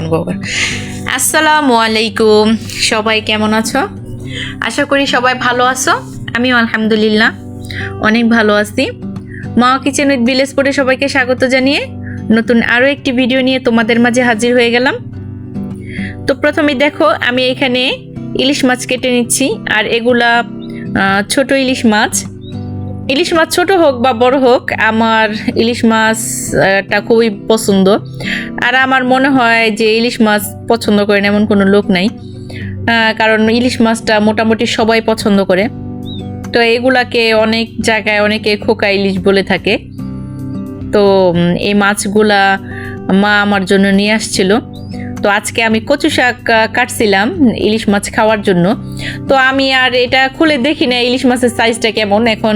আবার আসসালামু আলাইকুম। সবাই কেমন আছো? আশা করি সবাই ভালো আছো। আমিও আলহামদুলিল্লাহ, অনেক ভালো আছি। মা কিচেন উইথ ভিলেজ পরে সবাইকে স্বাগত জানিয়ে নতুন আরও একটি ভিডিও নিয়ে তোমাদের মাঝে হাজির হয়ে গেলাম। তো প্রথমে দেখো, আমি এখানে ইলিশ মাছ কেটে নিচ্ছি, আর এগুলা ছোট ইলিশ মাছ। ইলিশ মাছ ছোট হোক বা বড় হোক, আমার ইলিশ মাছটা খুবই পছন্দ। আর আমার মনে হয় যে ইলিশ মাছ পছন্দ করেন এমন কোনো লোক নাই। কারণ ইলিশ মাছটা মোটামুটি সবাই পছন্দ করে। তো এগুলাকে অনেক জায়গায় অনেকে খোকা ইলিশ বলে থাকে। তো এই মাছগুলা মা আমার জন্য নিয়ে আসছিল। তো আজকে আমি কচু শাক কাটছিলাম ইলিশ মাছ খাওয়ার জন্য। তো আমি আর এটা খুলে দেখি না ইলিশ মাছের সাইজটা কেমন। এখন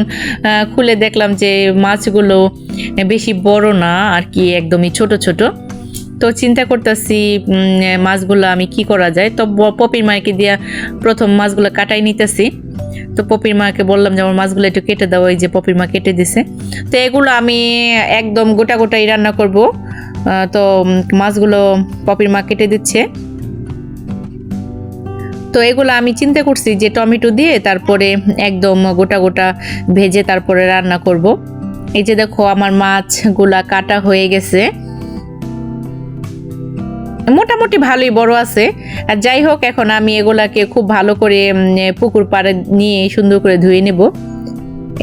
খুলে দেখলাম যে মাছগুলো বেশি বড় না, আর কি একদমই ছোট ছোট। তো চিন্তা করতেছি মাছগুলো আমি কি করা যায়। তো পপির মাকে দিয়া প্রথম মাছগুলো কাটাই নিতেছি। তো পপির মাকে বললাম যে, আমার মাছগুলো একটু কেটে দাও, ওই যে পপির মা কেটে দিছে। তো এগুলো আমি একদম গোটা গোটাই রান্না করব। তো মাছগুলো পপির মা কেটে দিচ্ছে। তো এগুলো আমি চিন্তা করছি যে টমেটো দিয়ে তারপরে একদম গোটা গোটা ভেজে তারপরে রান্না করব। এই যে দেখো, আমার মাছগুলা কাটা হয়ে গেছে। মোটামুটি ভালোই বড় আছে। আর যাই হোক, এখন আমি এগুলাকে খুব ভালো করে পুকুর পাড়ে নিয়ে সুন্দর করে ধুয়ে নেব।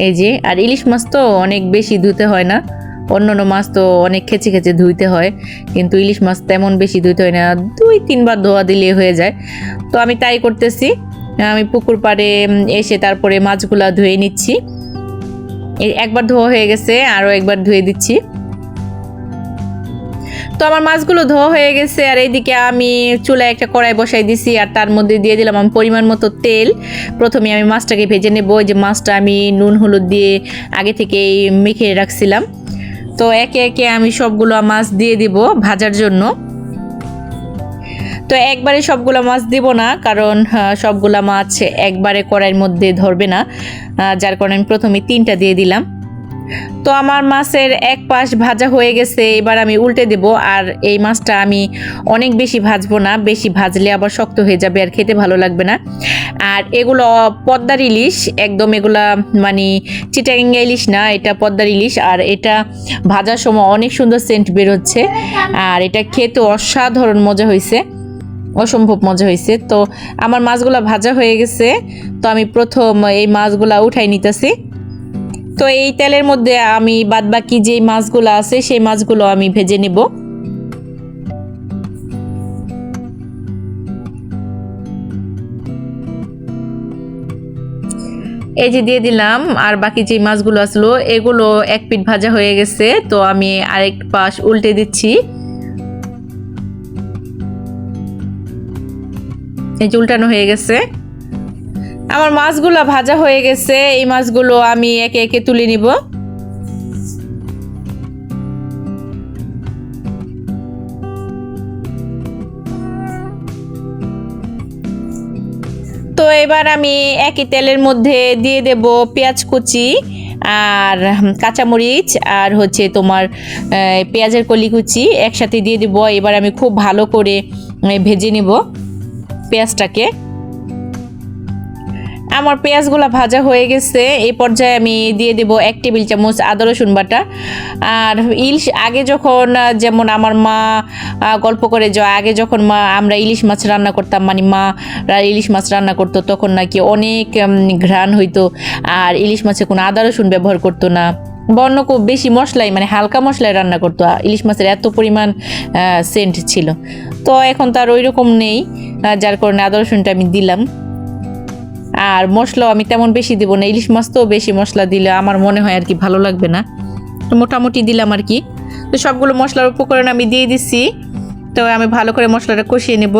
এই যে, আর ইলিশ মাছ তো অনেক বেশি ধুতে হয় না। অন্যান্য মাছ তো অনেক খেচে খেচে ধুইতে হয়, কিন্তু ইলিশ মাছ তেমন বেশি ধুইতে হয় না, দুই তিনবার ধোয়া দিলে হয়ে যায়। তো আমি তাই করতেছি, আমি পুকুর পাড়ে এসে তারপরে মাছগুলা ধুয়ে নিচ্ছি। একবার ধোয়া হয়ে গেছে, আরও একবার ধুয়ে দিচ্ছি। তো আমার মাছগুলো ধোয়া হয়ে গেছে, আর এইদিকে আমি চুলায় একটা কড়াই বসাই দিছি, আর তার মধ্যে দিয়ে দিলাম আমি পরিমাণ মতো তেল। প্রথমে আমি মাছটাকে ভেজে নেব যে মাছটা আমি নুন, হলুদ দিয়ে আগে থেকেই মেখে রাখছিলাম। তো একে একে আমি সবগুলো মাছ দিয়ে দিব ভাজার জন্য। তো একবারে সবগুলো মাছ দিব না, কারণ সবগুলো মাছ একবারে কড়াইয়ের মধ্যে ধরবে না। যার কারণে আমি প্রথমে তিনটা দিয়ে দিলাম। তো আমার মাছের এক পাশ ভাজা হয়ে গেছে, এবার আমি উল্টে দেব, আর এই মাছটা আমি অনেক বেশি ভাজবো না, বেশি ভাজলে আবার শক্ত হয়ে যাবে আর খেতে ভালো লাগবে না। আর এগুলো পদ্মার ইলিশ, একদম এগুলা মানে চিটাঙ্গা ইলিশ না, এটা পদ্মার ইলিশ, আর এটা ভাজার সময় অনেক সুন্দর সেন্ট বের হচ্ছে আর এটা খেতে অসাধারণ মজা হয়েছে অসম্ভব মজা হয়েছে তো আমার মাছগুলা ভাজা হয়ে গেছে, তো আমি প্রথম এই মাছগুলা উঠাই নিতেছি। তো এই তেলের মধ্যে আমি বাদ বাকি যে মাছগুলো আছে, সেই মাছগুলো আমি ভেজে নেব। এই যে দিয়ে দিলাম, আর বাকি যে মাছগুলো আসলো, এগুলো এক পিঠ ভাজা হয়ে গেছে, তো আমি আরেক পাশ উল্টে দিচ্ছি। এই যে উল্টানো হয়ে গেছে। আমার মাছগুলো ভাজা হয়ে গেছে, এই মাছগুলো আমি একে একে তুলে নিব। তো এবার আমি একই তেলের মধ্যে দিয়ে দেব পেঁয়াজ কুচি আর কাঁচামরিচ আর হচ্ছে তোমার পেঁয়াজের কলি কুচি একসাথে দিয়ে দিব। এবার আমি খুব ভালো করে ভেজে নিব পেঁয়াজটাকে। আমার পেঁয়াজগুলো ভাজা হয়ে গেছে। এই পর্যায়ে আমি দিয়ে দেব এক টেবিল চামচ আদা, রসুন বাটা। আর ইলিশ, আগে যখন যেমন আমার মা গল্প করে যে আগে যখন মা, আমরা ইলিশ মাছ রান্না করতাম মানে মা ইলিশ মাছ রান্না করতো, তখন নাকি অনেক ঘ্রাণ হইতো। আর ইলিশ মাছে কোনো আদা, রসুন ব্যবহার করতো না। বা অন্য খুব বেশি মশলাই মানে হালকা মশলায় রান্না করতো। ইলিশ মাছের এত পরিমাণ সেন্ট ছিল। তো এখন তো আর ওই রকম নেই যার কারণে আদা, রসুনটা আমি দিলাম। আর মশলাও আমি তেমন বেশি দিব না, ইলিশ মাছ তো বেশি মশলা দিলে আমার মনে হয় আর কি ভালো লাগবে না। তো মোটামুটি দিলাম আর কি। তো সবগুলো মশলার উপকরণ আমি দিয়ে দিচ্ছি তো আমি ভালো করে মশলাটা কষিয়ে নেব।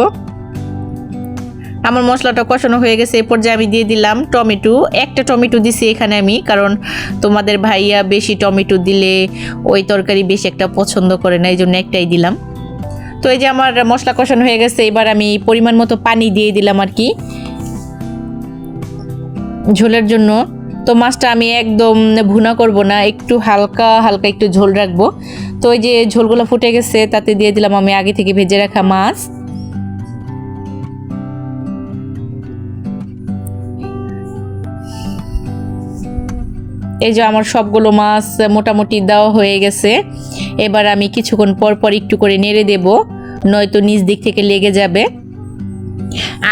আমার মশলাটা কষানো হয়ে গেছে এই পর্যায়ে আমি দিয়ে দিলাম টমেটো। একটা টমেটো দিছি এখানে আমি, কারণ তোমাদের ভাইয়া বেশি টমেটো দিলে ওই তরকারি বেশি একটা পছন্দ করে না এই জন্য একটাই দিলাম। তো এই যে আমার মশলা কষানো হয়ে গেছে, এবার আমি পরিমাণ মতো পানি দিয়ে দিলাম আর কি। ঝোলের জন্য। তো মাছটা আমি একদম ভুনা করব না, একটু হালকা হালকা একটু ঝোল রাখব। তো ওই যে ঝোলগুলো ফুটে গেছে, তাতে দিয়ে দিলাম আমি আগে থেকে ভেজে রাখা মাছ। এই যে আমার সবগুলো মাছ মোটামুটি দেওয়া হয়ে গেছে। এবার আমি কিছুক্ষণ পর পর একটু করে নেড়ে দেব, নয়তো নিচ দিক থেকে লেগে যাবে।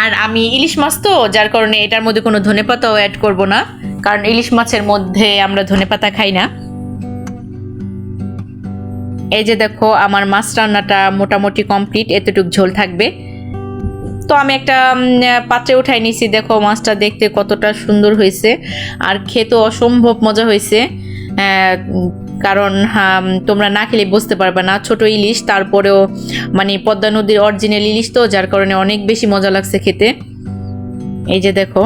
আর আমি ইলিশ মাছ তো যার কারণে এটার মধ্যে কোনো ধনেপাতাও অ্যাড করব না। কারণ ইলিশ মাছের মধ্যে আমরা ধনেপাতা খাই না। এই যে দেখো আমার মাছ রান্নাটা মোটামুটি কমপ্লিট এতটুক ঝোল থাকবে। তো আমি একটা পাত্রে উঠাই নিয়েছি দেখো মাছটা দেখতে কতটা সুন্দর হয়েছে। আর খেতে অসম্ভব মজা হয়েছে। উম, কারণ তোমরা না খেলে বুঝতে পারবে না। ছোট ইলিশ, তারপরেও মানে পদ্মা নদীর অরিজিনাল ইলিশ তো, যার কারণে অনেক বেশি মজা লাগছে খেতে। এই যে দেখো।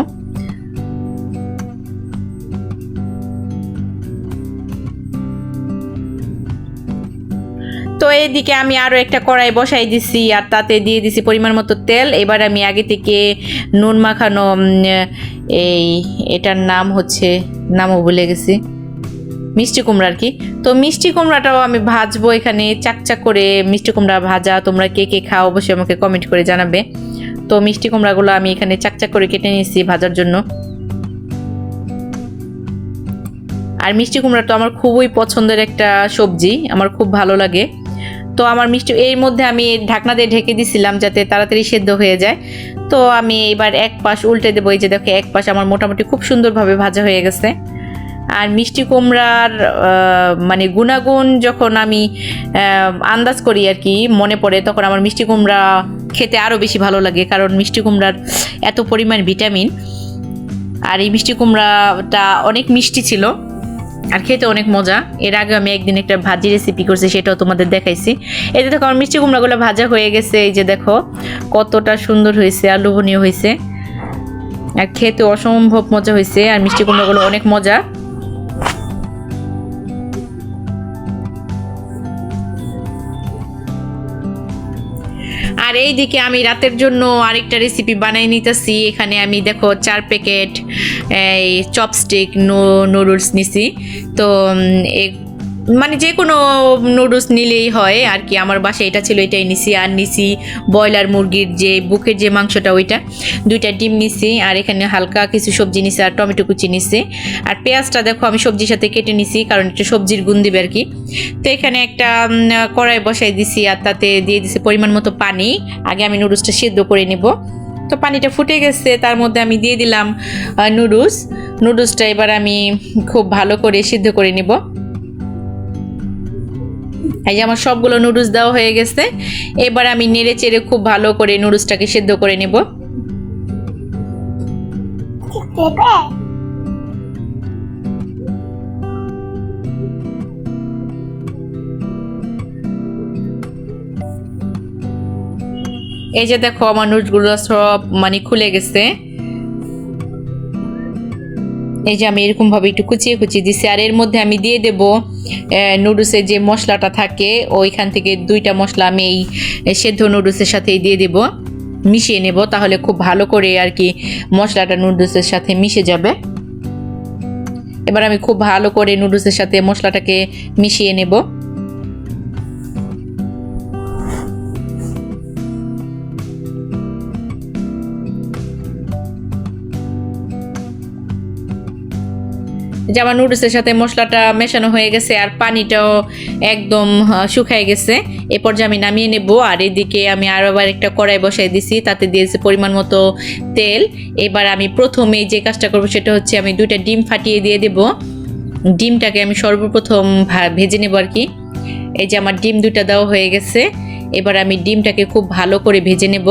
তো এইদিকে আমি আরও একটা কড়াই বসাই দিছি, আর তাতে দিয়ে দিছি পরিমাণ মতো তেল। এবার আমি আগে থেকে নুন মাখানো এই, এটার নাম হচ্ছে, নামও ভুলে গেছি। মিষ্টি কুমড়া আর কি। তো মিষ্টি কুমড়াটাও আমি ভাজবো এখানে, চাকচাক করে মিষ্টি কুমড়া ভাজা, তোমরা কে কে খাও অবশ্যই আমাকে কমেন্ট করে জানাবে। তো মিষ্টি কুমড়াগুলো আমি এখানে চাকচাক করে কেটে নিয়েছি ভাজার জন্য। আর মিষ্টি কুমড়া তো আমার খুবই পছন্দের একটা সবজি, আমার খুব ভালো লাগে। তো আমার মিষ্টি, এর মধ্যে আমি ঢাকনা দিয়ে ঢেকে দিছিলাম যাতে তাড়াতাড়ি সেদ্ধ হয়ে যায়। তো আমি এবার এক পাশ উল্টে দেবো, এই যে দেখো, এক পাশ আমার মোটামুটি খুব সুন্দরভাবে ভাজা হয়ে গেছে। আর মিষ্টি কুমড়ার মানে গুণাগুণ যখন আমি আন্দাজ করি আর কি, মনে পড়ে, তখন আমার মিষ্টি কুমড়া খেতে আরও বেশি ভালো লাগে, কারণ মিষ্টি কুমড়ার এত পরিমাণ ভিটামিন। আর এই মিষ্টি কুমড়াটা অনেক মিষ্টি ছিল আর খেতে অনেক মজা। এর আগে আমি একদিন একটা ভাজি রেসিপি করছি, সেটাও তোমাদের দেখাইছি। যে দেখো, আমার মিষ্টি কুমড়াগুলো ভাজা হয়ে গেছে, এই যে দেখো, কতটা সুন্দর হয়েছে আর লোভনীয় হয়েছে। আর খেতে অসম্ভব মজা হয়েছে, আর মিষ্টি কুমড়াগুলো অনেক মজা। আর এই দিকে আমি রাতের জন্য আরেকটা রেসিপি বানাই নিতেছি। এখানে আমি দেখো চার প্যাকেট এই চপস্টিক নুডলস নিছি। তো মানে যে কোনো নুডলস নিলেই হয় আর কি। আমার বাসায় এটা ছিল, এটাই নিছি। আর নিছি ব্রয়লার মুরগির যে বুকের যে মাংসটা, ওইটা। দুইটা ডিম নিছি আর এখানে হালকা কিছু সবজি নিছি আর টমেটো কুচি নিছি। আর পেঁয়াজটা দেখো, আমি সবজির সাথে কেটে নিছি কারণ এটা সবজির গুণ দিবে আর কি। তো এখানে একটা কড়াই বসাই দিছি আর তাতে দিয়ে দিছি পরিমাণ মতো পানি। আগে আমি নুডলসটা সিদ্ধ করে নিব। তো পানিটা ফুটে গেছে, তার মধ্যে আমি দিয়ে দিলাম নুডলস নুডলসটা এবার আমি খুব ভালো করে সিদ্ধ করে নিব। এই যে আমার সবগুলো নুডলস দেওয়া হয়ে গেছে। এবার আমি নেড়ে চেড়ে খুব ভালো করে নুডলসটাকে সিদ্ধ করে নেব। এই যে দেখো আমার নুডলসগুলো সব মানে খুলে গেছে। এই যে আমি এরকম ভাবে একটু কুচিয়ে কুচিয়ে দিছি, আর এর মধ্যে আমি দিয়ে দেব নুডলসের যে মশলাটা থাকে, ওইখান থেকে দুইটা মশলা আমি এই সেদ্ধ নুডলসের সাথেই দিয়ে দেব, মিশিয়ে নেব, তাহলে খুব ভালো করে আর কি মশলাটা নুডলসের সাথে মিশে যাবে। এবার আমি খুব ভালো করে নুডলসের সাথে মশলাটাকে মিশিয়ে নেব। যে আমার নুডলসের সাথে মশলাটা মেশানো হয়ে গেছে আর পানিটাও একদম শুকায় গেছে। এ পর্যায়ে আমি নামিয়ে নেব আর এদিকে আমি আরও আবার একটা কড়াই বসাই দিছি, তাতে দিয়েছি পরিমাণ মতো তেল। এবার আমি প্রথমে যে কাজটা করব সেটা হচ্ছে আমি দুইটা ডিম ফাটিয়ে দিয়ে দেব। ডিমটাকে আমি সর্বপ্রথম ভেজে নেব আর কি। এই যে আমার ডিম দুটা দেওয়া হয়ে গেছে। এবার আমি ডিমটাকে খুব ভালো করে ভেজে নেব।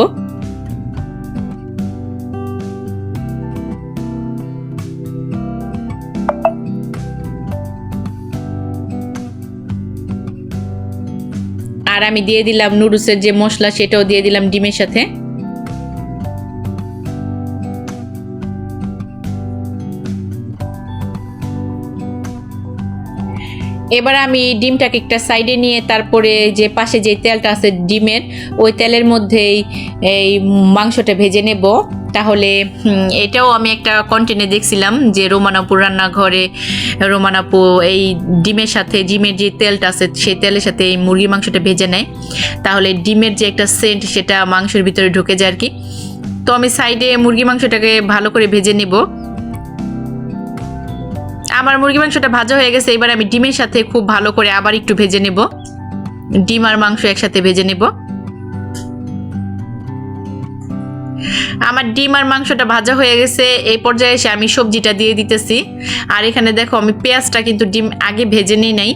আমি দিয়ে দিলাম নুডলসের যে মশলা সেটাও দিয়ে দিলাম ডিমের সাথে। এবার আমি ডিমটাকে একটা সাইডে নিয়ে তারপরে যে পাশে যে তেলটা আছে ডিমের, ওই তেলের মধ্যেই এই মাংসটা ভেজে নেব। তাহলে এটাও আমি একটা কন্টেনে দেখছিলাম যে রোমানাপুর রান্নাঘরে, রোমানাপু এই ডিমের সাথে, ডিমের যে তেলটা আছে, সেই তেলের সাথে এই মুরগির মাংসটা ভেজে নেয়। তাহলে ডিমের যে একটা সেন্ট সেটা মাংসের ভিতরে ঢুকে যায় আর কি তো আমি সাইডে মুরগি মাংসটাকে ভালো করে ভেজে নিব। আমার মুরগি মাংসটা ভাজা হয়ে গেছে, এবার আমি ডিমের সাথে খুব ভালো করে আবার একটু ভেজে নেব। ডিম আর মাংস একসাথে ভেজে নেব। আমার ডিম আর মাংসটা ভাজা হয়ে গেছে, এই পর্যায়ে এসে আমি সবজিটা দিয়ে দিতেছি। আর এখানে দেখো, আমি পেঁয়াজটা কিন্তু ডিম আগে ভেজে নিই নাই,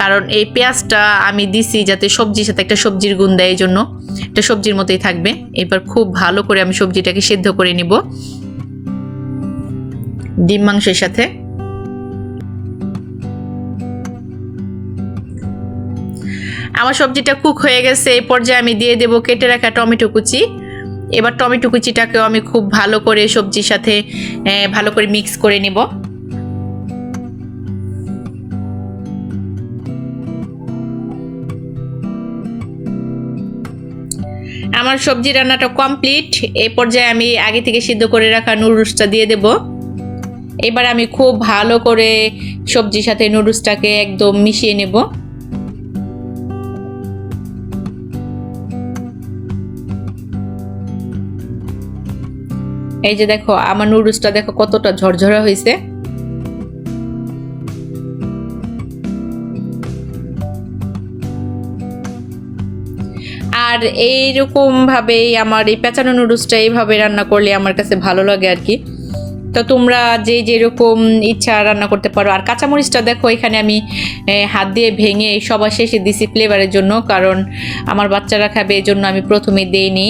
কারণ এই পেঁয়াজটা আমি দিছি যাতে সবজির সাথে একটা সবজির গুণ দেয়, এই জন্য এটা সবজির মতোই থাকবে। এবার খুব ভালো করে আমি সবজিটাকে সেদ্ধ করে নিব। ডিম মাংসের সাথে। আমার সবজিটা কুক হয়ে গেছে, এই পর্যায়ে আমি দিয়ে দেবো কেটে রাখা টমেটো কুচি। এবার টমেটো কুচিটাকেও আমি খুব ভালো করে সবজির সাথে ভালো করে মিক্স করে নিব। আমার সবজি রান্নাটা কমপ্লিট এই পর্যায়ে আমি আগে থেকে সিদ্ধ করে রাখা নুডলসটা দিয়ে দেব। এবার আমি খুব ভালো করে সবজির সাথে নুডলসটাকে একদম মিশিয়ে নেব। এই যে দেখো, আমার নুডলসটা দেখো কতটা ঝরঝরা হয়েছে। আর এইরকম ভাবেই আমার এই পেঁচানো নুডলসটা এইভাবে রান্না করলে আমার কাছে ভালো লাগে আর কি। তো তোমরা যে যেরকম ইচ্ছা রান্না করতে পারো। আর কাঁচামরিচটা দেখো, এখানে আমি হাত দিয়ে ভেঙে সবার শেষে দিছি ফ্লেভারের জন্য, কারণ আমার বাচ্চারা খাবে এই জন্য আমি প্রথমে দেইনি।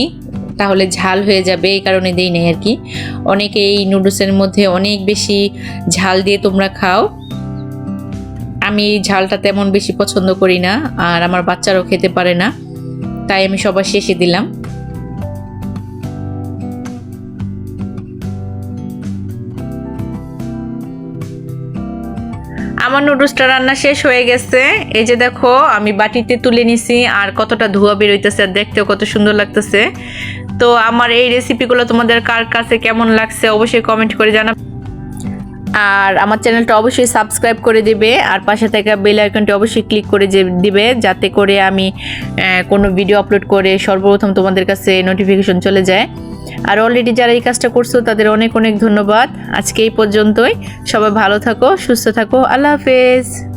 তাহলে ঝাল হয়ে যাবে, এই কারণে দেই নাই আর কি। অনেকে এই নুডলসের মধ্যে অনেক বেশি ঝাল দিয়ে তোমরা খাও। আমি ঝালটা তেমন বেশি পছন্দ করি না, আর আমার বাচ্চারাও খেতে পারে না, তাই আমি সবার শেষে দিলাম। আমার নুডলসটা রান্না শেষ হয়ে গেছে। এই যে দেখো, আমি বাটিতে তুলে নিছি, আর কতটা ধোয়া বেরোইতেছে আর দেখতেও কত সুন্দর লাগতেছে। তো আমার এই রেসিপিগুলো তোমাদের কার কাছে কেমন লাগছে অবশ্যই কমেন্ট করে জানা আর আমার চ্যানেলটা অবশ্যই সাবস্ক্রাইব করে দিবে, আর পাশে থাকা বেল আইকনটি অবশ্যই ক্লিক করে দিবে, যাতে করে আমি কোনো ভিডিও আপলোড করে সর্বপ্রথম তোমাদের কাছে নোটিফিকেশন চলে যায়। আর অলরেডি যারা এই কাজটা করছ, তাদের অনেক অনেক ধন্যবাদ। আজকে এই পর্যন্তই। সবাই ভালো থাকো, সুস্থ থাকো। আল্লাহ হাফেজ।